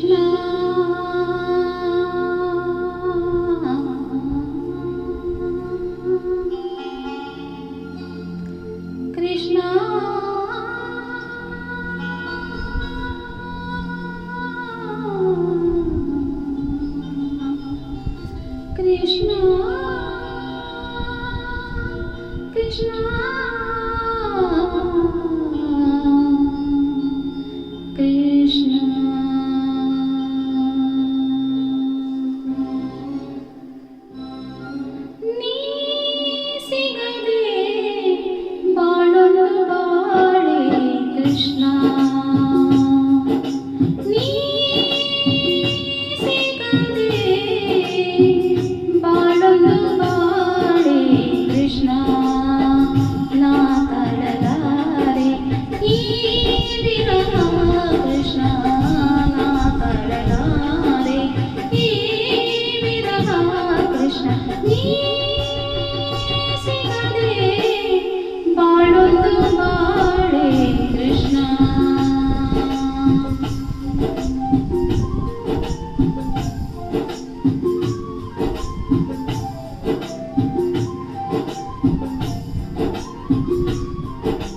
Krishna Oops.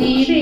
Holy Spirit.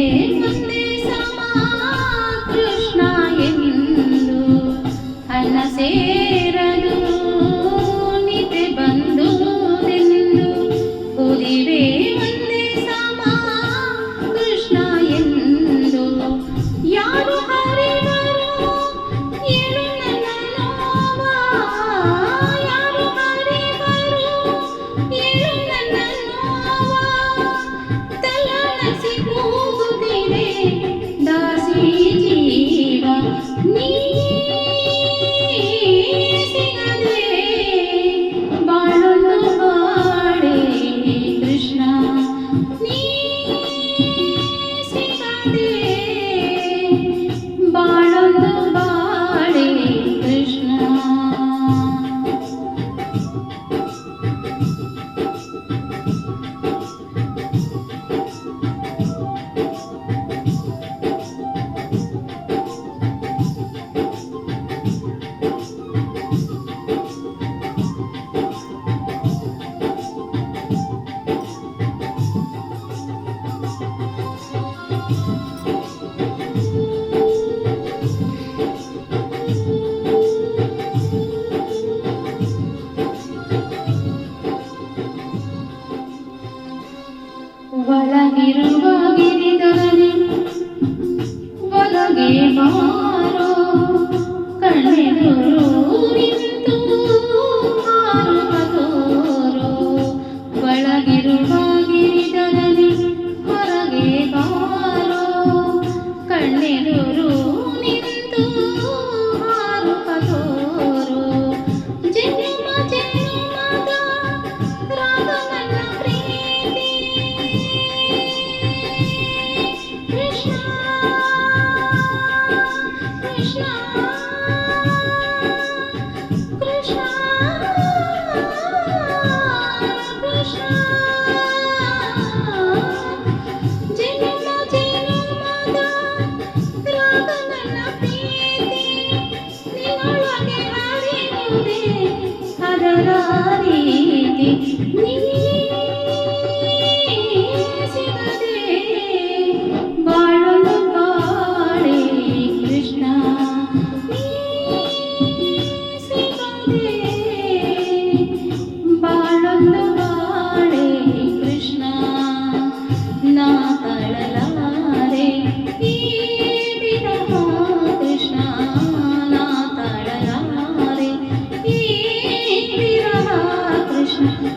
ಮಾರೋ ಕಣ್ಣೆರೋ ಮಾರೋರೋ ಒಳಗಿರುವಾಗಿ ಹೊರಗೆ ಬಾರೋ ಕಣ್ಣೆ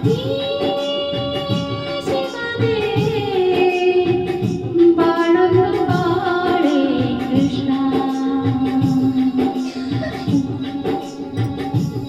Happy